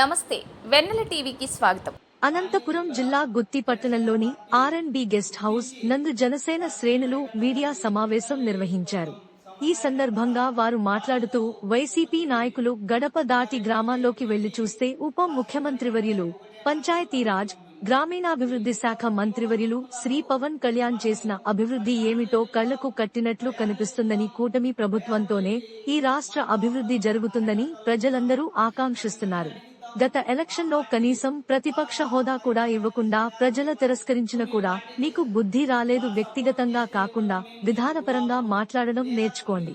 నమస్తే వెన్నెల టీవీకి స్వాగతం. అనంతపురం జిల్లా గుత్తి పట్టణంలోని R and B guest house నందు జనసేన శ్రేణులు మీడియా సమావేశం నిర్వహించారు. ఈ సందర్భంగా వారు మాట్లాడుతూ వైసీపీ నాయకులు గడప దాటి గ్రామాల్లోకి వెళ్ళి చూస్తే ఉప ముఖ్యమంత్రివర్యులు పంచాయతీరాజ్ గ్రామీణాభివృద్ధి శాఖ మంత్రివర్యులు శ్రీ పవన్ కళ్యాణ్ చేసిన అభివృద్ధి ఏమిటో కళ్ళకు కట్టినట్లు కనిపిస్తుందని కూటమి ప్రభుత్వంతోనే ఈ రాష్ట్ర అభివృద్ధి జరుగుతుందని ప్రజలందరూ ఆకాంక్షిస్తున్నారు. గత ఎలక్షన్లో కనీసం ప్రతిపక్ష హోదా కూడా ఇవ్వకుండా ప్రజల తిరస్కరించిన కూడా నీకు బుద్ధి రాలేదు వ్యక్తిగతంగా కాకుండా విధానపరంగా మాట్లాడడం నేర్చుకోండి.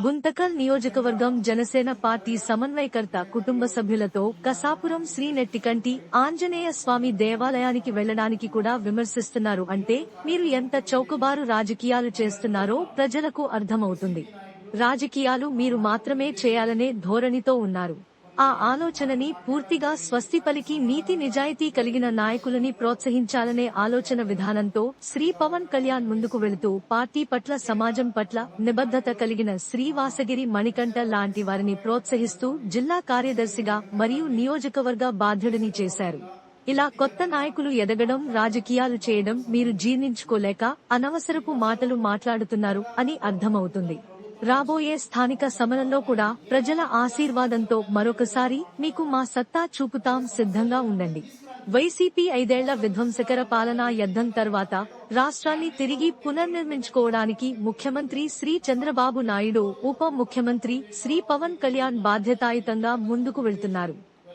గుంతకల్ నియోజకవర్గం జనసేన పార్టీ సమన్వయకర్త కుటుంబ సభ్యులతో కసాపురం శ్రీ నెట్టికంటి ఆంజనేయ స్వామి దేవాలయానికి వెళ్ళడానికి కూడా విమర్శిస్తున్నారు. అంటే మీరు ఎంత చౌకబారు రాజకీయాలు చేస్తున్నారో ప్రజలకు అర్థమవుతుంది. రాజకీయాలు మీరు మాత్రమే చేయాలనే ధోరణితో ఉన్నారు. ఆ ఆలోచనని పూర్తిగా స్వస్తి పలికి నీతి నిజాయితీ కలిగిన నాయకులని ప్రోత్సహించాలనే ఆలోచన విధానంతో శ్రీ పవన్ కళ్యాణ్ ముందుకు వెళుతూ పార్టీ పట్ల సమాజం పట్ల నిబద్ధత కలిగిన శ్రీవాసగిరి మణికంఠ లాంటి వారిని ప్రోత్సహిస్తూ జిల్లా కార్యదర్శిగా మరియు నియోజకవర్గ బాధ్యుడిని చేశారు. ఇలా కొత్త నాయకులు ఎదగడం రాజకీయాలు చేయడం మీరు జీర్ణించుకోలేక అనవసరపు మాటలు మాట్లాడుతున్నారు అని అర్థమవుతుంది. రాబోయే స్థానిక సమరంలో కూడా ప్రజల ఆశీర్వాదంతో మరొకసారి మీకు మా సత్తా చూపుతాం సిద్ధంగా ఉండండి. వైసీపీ ఐదేళ్ళ విధ్వంసకర పాలనా యుద్ధం తర్వాత రాష్ట్రాన్ని తిరిగి పునర్నిర్మించుకోవడానికి ముఖ్యమంత్రి శ్రీ చంద్రబాబు నాయుడు ఉప ముఖ్యమంత్రి శ్రీ పవన్ కళ్యాణ్ బాధ్యతాయుతంగా ముందుకు వెళ్తున్నారు.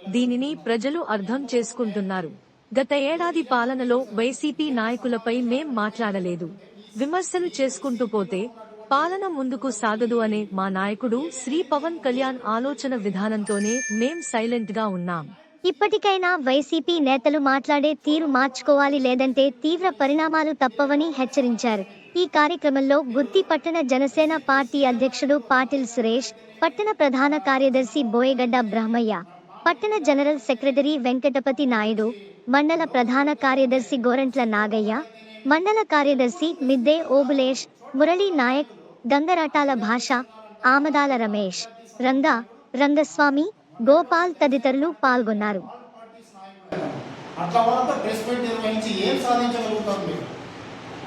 దీనిని ప్రజలు అర్థం చేసుకుంటున్నారు. గత ఏడాది పాలనలో వైసీపీ నాయకులపై మేం మాట్లాడలేదు. విమర్శలు చేసుకుంటూ పోతే పాలన ముందుకు సాగదు అనే మా నాయకుడు శ్రీ పవన్ కళ్యాణ్ ఆలోచన విధానంతోనే మేం సైలెంట్గా ఉన్నాం. ఇప్పటికైనా వైసీపీ నేతలు మాట్లాడే తీరు మార్చుకోవాలి లేదంటే తీవ్ర పరిణామాలు తప్పవని హెచ్చరించారు. ఈ కార్యక్రమంలో గుత్తి పట్టణ జనసేన పార్టీ అధ్యక్షుడు పాటిల్ సురేష్ పట్టణ ప్రధాన కార్యదర్శి బోయగడ్డ బ్రహ్మయ్య పట్టణ జనరల్ సెక్రటరీ వెంకటపతి నాయుడు మండల ప్రధాన కార్యదర్శి గోరంట్ల నాగయ్య మండల కార్యదర్శి మిద్దే ఓబులేష్ మురళీ నాయక్ దంగరాటాల భాష ఆమదాల రమేష్ రంగ రంగస్వామి గోపాల్ తదితరులు పాల్గొన్నారు.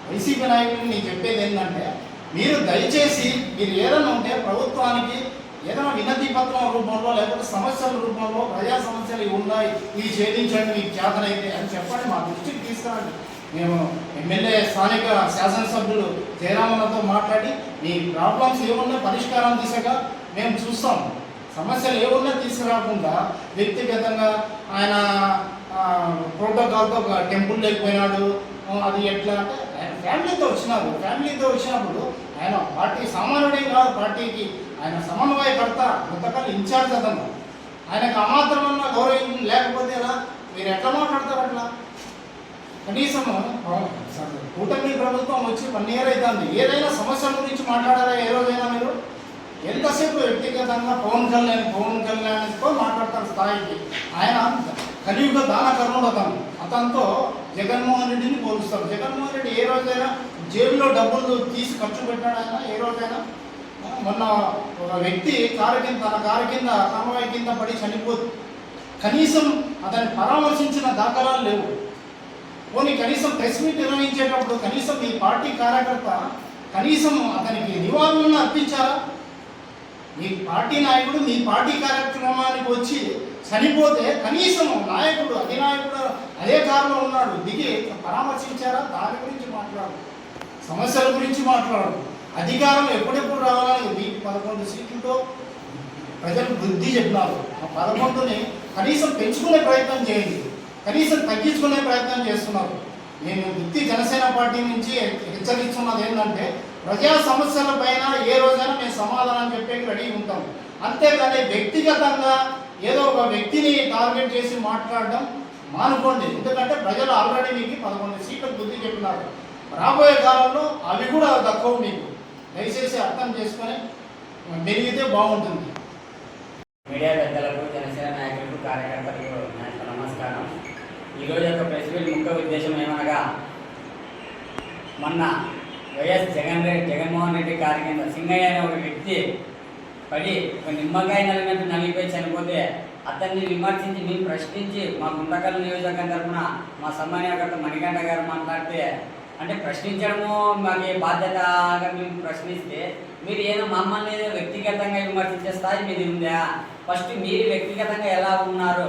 వైసీపీ నాయకులు నేను చెప్పేది ఏంటంటే మీరు దయచేసి మీరు ఏదైనా ఉంటే ప్రభుత్వానికి ఏదైనా వినతి పత్రం రూపంలో లేకపోతే సమస్యల రూపంలో ప్రజా సమస్యలు ఉన్నాయి ఇవి ఛేదించండి మీకు చేతనైతే అని చెప్పండి మా దృష్టికి తీసుకురండి. మేము ఎమ్మెల్యే స్థానిక శాసనసభ్యులు జయరామన్నతో మాట్లాడి మీ ప్రాబ్లమ్స్ ఏమున్నా పరిష్కారం దిశగా మేము చూస్తాం. సమస్యలు ఏమున్నా తీసుకురాకుండా వ్యక్తిగతంగా ఆయన ప్రోటోకాల్తో ఒక టెంపుల్ లేకపోయినాడు అది ఎట్లా అంటే ఆయన ఫ్యామిలీతో వచ్చినారు ఫ్యామిలీతో వచ్చినప్పుడు ఆయన పార్టీ సామాన్యుడే కాదు పార్టీకి ఆయన సమన్వయకర్త కొంతకాలం ఇన్ఛార్జ్ అతను. ఆయనకు అమాత్రమన్న గౌరవం లేకపోతే ఎలా? మీరు ఎట్లా మాట్లాడతారు అట్లా? కనీసం కూటమి ప్రభుత్వం వచ్చి వన్ ఇయర్ అవుతుంది ఏదైనా సమస్యల గురించి మాట్లాడారా? ఏ రోజైనా మీరు? ఎంతసేపు వ్యక్తిగతంగా పవన్ కళ్యాణ్ పవన్ కళ్యాణ్తో మాట్లాడతారు స్థాయికి? ఆయన కలియుగ దాన కర్ణుడు అతను. అతనితో జగన్మోహన్ రెడ్డిని పోలుస్తారు. జగన్మోహన్ రెడ్డి ఏ రోజైనా జేబులో డబ్బులు తీసి ఖర్చు పెట్టాడు ఆయన ఏ రోజైనా? మొన్న ఒక వ్యక్తి కారు కింద తన కారు కింద కాన్వాయ్ కింద పడి చనిపోదు కనీసం అతన్ని పరామర్శించిన దాఖలాలు లేవు. పోనీ కనీసం ప్రెస్ మీట్ నిర్వహించేటప్పుడు కనీసం మీ పార్టీ కార్యకర్త కనీసం అతనికి నివాళులను అర్పించారా? మీ పార్టీ నాయకుడు మీ పార్టీ కార్యక్రమానికి వచ్చి చనిపోతే కనీసం నాయకుడు అధినాయకుడు అదే కారులో ఉన్నాడు. దిగి పరామర్శించారా? దాని గురించి మాట్లాడు. సమస్యల గురించి మాట్లాడు. అధికారం ఎప్పుడెప్పుడు రావాలని మీకు పదకొండు సీట్లతో ప్రజలు బుద్ధి చెప్పినారు ఆ పదకొండుని కనీసం పెంచుకునే ప్రయత్నం చేయండి. కనీసం తగ్గించుకునే ప్రయత్నం చేస్తున్నారు. నేను వృత్తి జనసేన పార్టీ నుంచి హెచ్చరిస్తున్నది ఏంటంటే ప్రజా సమస్యల పైన ఏ రోజైనా మేము సమాధానం చెప్పేకి రెడీ ఉంటాం. అంతేకాని వ్యక్తిగతంగా ఏదో ఒక వ్యక్తిని టార్గెట్ చేసి మాట్లాడడం మానుకోండి. ఎందుకంటే ప్రజలు ఆల్రెడీ మీకు పదకొండు సీట్లు బుద్ధి చెప్పినారు. రాబోయే కాలంలో అవి కూడా తక్కువ మీకు. దయచేసి అర్థం చేసుకొని మెరిగితే బాగుంటుంది. మీడియా పెద్దలకు జనసేన నాయకులకు కార్యకర్తలకు నమస్కారం. ఈరోజు యొక్క ప్రెస్ మీట్ ముఖ్య ఉద్దేశం ఏమనగా మొన్న వైఎస్ జగన్ రెడ్డి జగన్మోహన్ రెడ్డి గారి కింద సింగయ్య అనే ఒక వ్యక్తి పడి ఒక నిమ్మకాయ నలిగినట్టు నలిగిపోయి చనిపోతే అతన్ని విమర్శించి మేము ప్రశ్నించి మా గుండకల్ నియోజకవర్గం తరఫున మా సమ్మాన్యకర్త మణికంఠ గారు మాట్లాడితే అంటే ప్రశ్నించడము మాకు బాధ్యతగా మేము ప్రశ్నిస్తే మీరు ఏదో మమ్మల్ని ఏదో వ్యక్తిగతంగా విమర్శించే స్థాయి మీది ఉందా? ఫస్ట్ మీరు వ్యక్తిగతంగా ఎలా ఉన్నారు?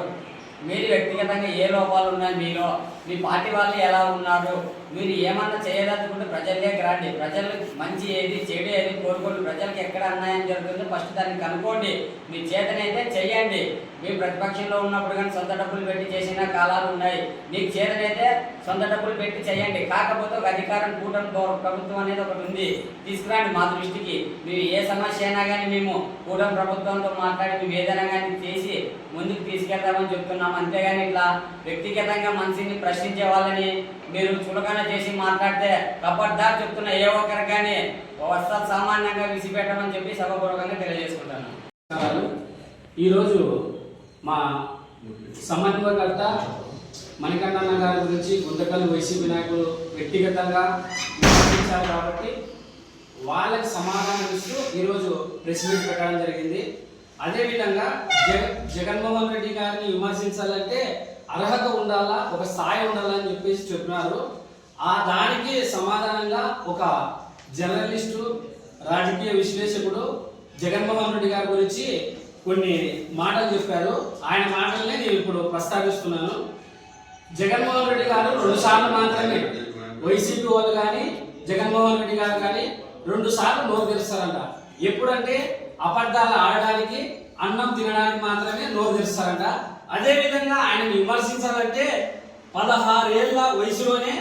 మీరు వ్యక్తిగతంగా ఏ లోపాలు ఉన్నాయి మీలో? మీ పార్టీ వాళ్ళు ఎలా ఉన్నారు మీరు ఏమన్నా చేయదలుచుకుంటే ప్రజల్లోకి రండి ప్రజలకు మంచి ఏది చెడు ఏది కోరుకోండి. ప్రజలకు ఎక్కడ అన్యాయం జరుగుతుందో ఫస్ట్ దాన్ని కనుక్కోండి. మీ చేతనైతే చేయండి మీ ప్రతిపక్షంలో ఉన్నప్పుడు కానీ సొంత డబ్బులు పెట్టి చేసిన కాలాలు ఉన్నాయి. మీకు చేతనైతే సొంత డబ్బులు పెట్టి చేయండి కాకపోతే ఒక అధికారం కూటమి ప్రభుత్వం అనేది ఒకటి ఉంది. తీసుకురండి మా దృష్టికి. మీరు ఏ సమస్య అయినా కానీ మేము కూటమి ప్రభుత్వంతో మాట్లాడి మేము ఏదైనా కానీ చేసి ముందుకు తీసుకెళ్తామని చెప్తున్నాం. అంతేగాని ఇట్లా వ్యక్తిగతంగా మనిషిని ప్రశ్నించే వాళ్ళని మీరు చులకన చేసి మాట్లాడితే కబడ్దార్ చెప్తున్న ఏ ఒక్కరికి కానీ వస్తా సామాన్యంగా విసిపెట్టమని చెప్పి సభపూర్వకంగా తెలియజేసుకుంటాను. ఈరోజు మా సమన్వయకర్త మణికంఠన్న గారి గురించి గుంతకల్ వైసీపీ నాయకులు వ్యక్తిగతంగా విమర్శించారు కాబట్టి వాళ్ళకి సమాధానం ఇస్తూ ఈరోజు ప్రెస్ మీట్ పెట్టడం జరిగింది. అదేవిధంగా జగ జగన్మోహన్ రెడ్డి గారిని విమర్శించాలంటే అర్హత ఉండాలా? ఒక స్థాయి ఉండాలా అని చెప్పేసి చెప్పినారు. ఆ దానికి సమాధానంగా ఒక జర్నలిస్టు రాజకీయ విశ్లేషకుడు జగన్మోహన్ రెడ్డి గారి గురించి కొన్ని మాటలు చెప్పారు. ఆయన మాటలనే నేను ఇప్పుడు ప్రస్తావిస్తున్నాను. జగన్మోహన్ రెడ్డి గారు రెండు సార్లు మాత్రమే వైసీపీ వాళ్ళు కానీ జగన్మోహన్ రెడ్డి గారు కానీ రెండు సార్లు నోరు తెరుస్తారంట. ఎప్పుడంటే అబద్ధాలు ఆడడానికి అన్నం తినడానికి మాత్రమే నోరు తెరుస్తారంట. అదే విధంగా ఆయన విమర్శించాలంటే పదహారేళ్ళ వయసులోనే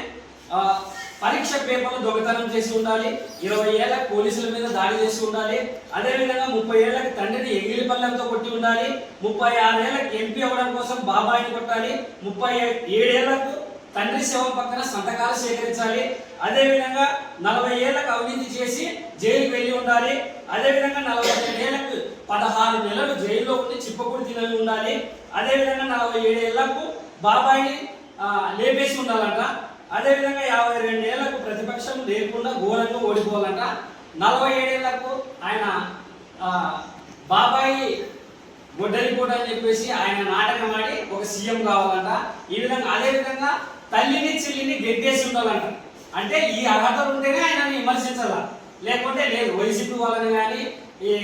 పరీక్ష పేపర్లు దొంగతనం చేసి ఉండాలి ఇరవై ఏళ్ళ పోలీసుల మీద దాడి చేసి ఉండాలి అదే విధంగా ముప్పై ఏళ్ళకి తండ్రిని ఎగిలి పల్లెంతో కొట్టి ఉండాలి ముప్పై ఆరేళ్ళకు ఎంపీ అవ్వడం కోసం బాబాయిని కొట్టాలి ముప్పై ఏడేళ్ళకు తండ్రి శవం పక్కన సంతకాలు సేకరించాలి. అదేవిధంగా నలభై ఏళ్ళకు అవినీతి చేసి జైలుకి వెళ్ళి ఉండాలి. అదేవిధంగా నలభై నలభై ఏళ్ళకు పదహారు నెలలు జైల్లో ఉండి చిప్పకూడి తినవి ఉండాలి. అదే విధంగా నలభై ఏడేళ్ళకు బాబాయిని లేపేసి ఉండాలంట. అదేవిధంగా యాభై రెండు ఏళ్ళకు ప్రతిపక్షం లేకుండా ఘోరంగా ఓడిపోవాలంట. నలభై ఏడేళ్ళకు ఆయన బాబాయి గొడ్డలిపోట అని చెప్పేసి ఆయన నాటకం ఆడి ఒక సీఎం కావాలంట. ఈ విధంగా అదే విధంగా తల్లిని చెల్లిని గెట్టేసి ఉండాలంట. అంటే ఈ అర్హతలు ఉంటేనే ఆయన విమర్శించాల. లేకుంటే లేదు వైసీపీ వాళ్ళని కానీ ఈ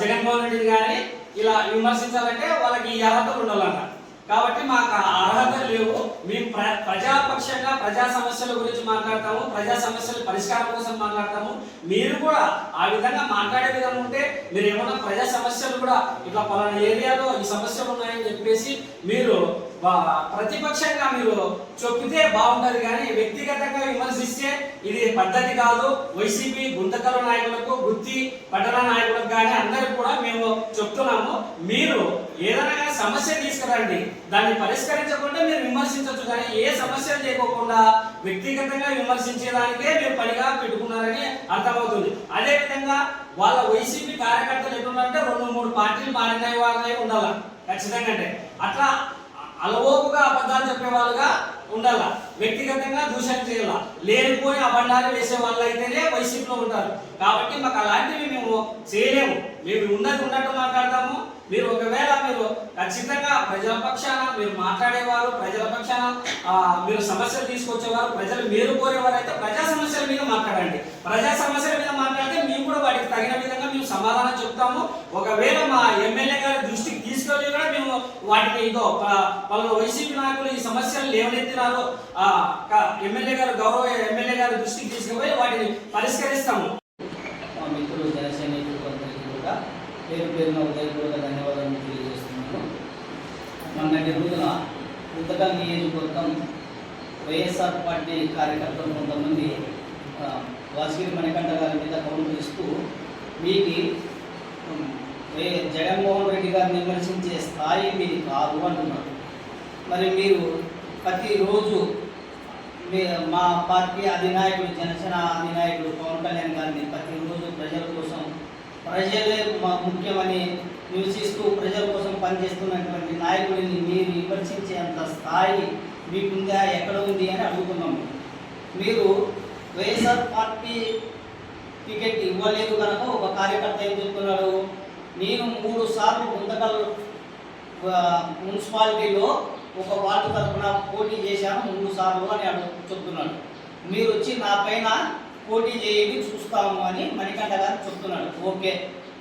జగన్మోహన్ రెడ్డిని కానీ ఇలా విమర్శించాలంటే వాళ్ళకి ఈ అర్హతలు ఉండాలంట. కాబట్టి మాకు ఆ లేవు. మేము ప్ర ప్రజాపక్షంగా ప్రజా సమస్యల గురించి మాట్లాడతాము ప్రజా సమస్యల పరిష్కారం కోసం మాట్లాడతాము. మీరు కూడా ఆ విధంగా మాట్లాడే విధంగా ఉంటే మీరు ఏమన్నా ప్రజా సమస్యలు కూడా ఇట్లా పలానా ఏరియాలో ఈ సమస్యలు ఉన్నాయని చెప్పేసి మీరు బా- ప్రతిపక్షంగా మీరు చెప్పితే బాగుంటుంది కానీ వ్యక్తిగతంగా విమర్శిస్తే ఇది పద్ధతి కాదు. వైసీపీ గుంతకల నాయకులకు గుత్తి పట్టణ నాయకులకు కానీ అందరికి కూడా మేము చెప్తున్నాము. మీరు ఏదైనా సమస్య తీసుకురండి. దాన్ని పరిష్కరించకుండా మీరు విమర్శించవచ్చు కానీ ఏ సమస్య లేకోకుండా వ్యక్తిగతంగా విమర్శించేదానికే మీరు పనిగా పెట్టుకున్నారని అర్థమవుతుంది. అదే విధంగా వాళ్ళ వైసీపీ కార్యకర్తలు ఎట్లున్నారంటే రెండు మూడు పార్టీలు మారిన వాళ్ళే ఉండాలి. ఖచ్చితంగా అంటే. అట్లా అలవోపుగా అబద్ధాలు చెప్పే వాళ్ళుగా ఉండాలి. వ్యక్తిగతంగా దూషణ చేయాల. లేనిపోయి అబద్ధాలు వేసే వాళ్ళు అయితేనే వైసీపీలో ఉంటారు. కాబట్టి మాకు అలాంటివి మేము చేయలేము. మేము ఉన్నది ఉన్నట్టు మాట్లాడతాము. మీరు ఒకవేళ మీరు ఖచ్చితంగా ప్రజల పక్షాన మీరు మాట్లాడేవారు ప్రజల పక్షాన మీరు సమస్యలు తీసుకొచ్చేవారు ప్రజలు మీరు కోరేవారు అయితే ప్రజా సమస్యల మీద మాట్లాడండి. ప్రజా సమస్యల మీద మాట్లాడితే మేము కూడా వాటికి తగిన విధంగా మేము సమాధానం చెప్తాము. ఒకవేళ మా ఎమ్మెల్యే గారి దృష్టికి తీసుకెళ్ళి కూడా మేము వాటిని ఇదో వాళ్ళ వైసీపీ నాయకులు ఈ సమస్యలు లేవనెత్తినారో ఆ, ఎమ్మెల్యే గారు గౌరవ ఎమ్మెల్యే గారి దృష్టికి తీసుకుపోయి వాటిని పరిష్కరిస్తాము. మా మిత్రులు జనసైనికులందరికీ కూడా పేరు పేరున ఉదయపూర్వక ధన్యవాదాలు తెలియజేస్తున్నాను. మొన్నటి రోజున ఉత్తకల్ నియోజకవర్గం వైఎస్ఆర్ పార్టీ కార్యకర్తలు కొంతమంది వాసుగిరి వాసిగిరి మణికంఠ గారి మీద కౌంటర్ ఇస్తూ మీకు జగన్మోహన్ రెడ్డి గారిని విమర్శించే స్థాయి మీది కాదు అంటున్నారు మరి మీరు ప్రతిరోజు మీ మా పార్టీ అధినాయకుడు జనసేన అధినాయకుడు పవన్ కళ్యాణ్ గారిని ప్రతిరోజు ప్రజల కోసం ప్రజలే మా- ముఖ్యమని నివసిస్తూ ప్రజల కోసం పనిచేస్తున్నటువంటి నాయకుడిని మీరు విమర్శించేంత స్థాయి మీకుందా ఎక్కడ ఉంది అని అడుగుతున్నాము మీరు వైఎస్ఆర్ పార్టీ టికెట్ ఇవ్వలేదు కనుక ఒక కార్యకర్త ఏం చెప్తున్నాడు? నేను మూడు సార్లు గుంతకల్ మున్సిపాలిటీలో ఒక వార్డు తరఫున పోటీ చేశాను మూడు సార్లు అని అడు చెప్తున్నాడు. మీరు వచ్చి నా పైన పోటీ చేయండి చూస్తాము అని మణికంఠ గారు చెప్తున్నాడు. ఓకే.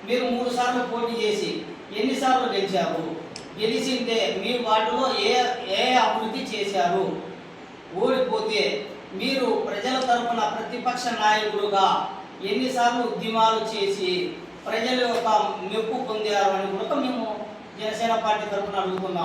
మీరు మూడు సార్లు పోటీ చేసి ఎన్నిసార్లు గెలిచారు? గెలిచింటే మీ వార్డులో ఏ ఏ అభివృద్ధి చేశారు? ఓడిపోతే మీరు ప్రజల తరపున ప్రతిపక్ష నాయకులుగా ఎన్నిసార్లు ఉద్యమాలు చేసి ప్రజల యొక్క మెప్పు పొందారు అని కూడా మేము జనసేన పార్టీ తరపున అడుగుతున్నాం.